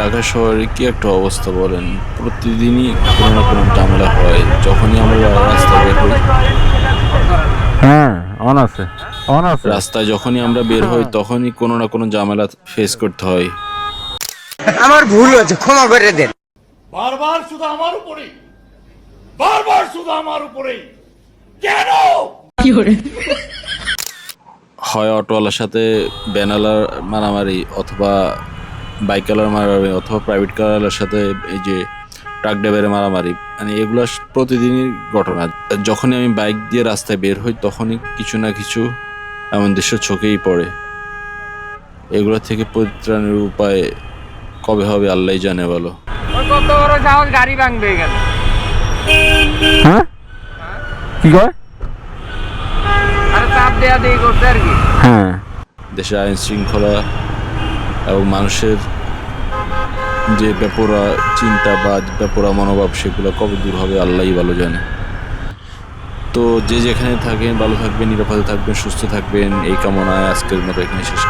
ঢাকা শহরে কি একটা অবস্থা বলেন? প্রতিদিনই কোনো না কোনো ঝামেলা হয় যখনই আমরা রাস্তায় বের হই। হ্যাঁ অন আছে অন আছে। রাস্তায় যখনই আমরা বের হই তখনই কোনো না কোনো ঝামেলা ফেস করতে হয়। আমার ভুল হয়েছে ক্ষমা করে দেন। বারবার শুধু আমার উপরেই বারবার শুধু আমার উপরেই। কেন? হয় অটোওয়ালার সাথে ব্যানালার মারামারি অথবা বাইকওয়ালার মারামারি অথবা প্রাইভেট কারওয়ালার সাথে এই যে ট্রাক ড্রাইভারের মারামারি মানে এগুলো প্রতিদিনই ঘটনা। যখনই আমি বাইক দিয়ে রাস্তায় বের হই তখনই কিছু না কিছু এমন দৃশ্য চোখেই পড়ে। এগুলো থেকে পরিত্রাণের উপায় কবে হবে আল্লাহ জানে বলো। কত বড় সাহস গাড়ি ভাঙবে এখানে। হ্যাঁ? কি কয়? আরে চাপ দেয়া দিয়ে করছে আর কি। হ্যাঁ। দেশের আইন শৃঙ্খলা এবং মানুষের যে বেপরা চিন্তা বা বেপরা মনোভাব, সেগুলো কবে দূর হবে আল্লাহই ভালো জানে। তো যে যেখানে থাকেন, ভালো থাকবেন, নিরাপদে থাকবেন, সুস্থ থাকবেন, এই কামনায় আজকের মতো এখানে শেষ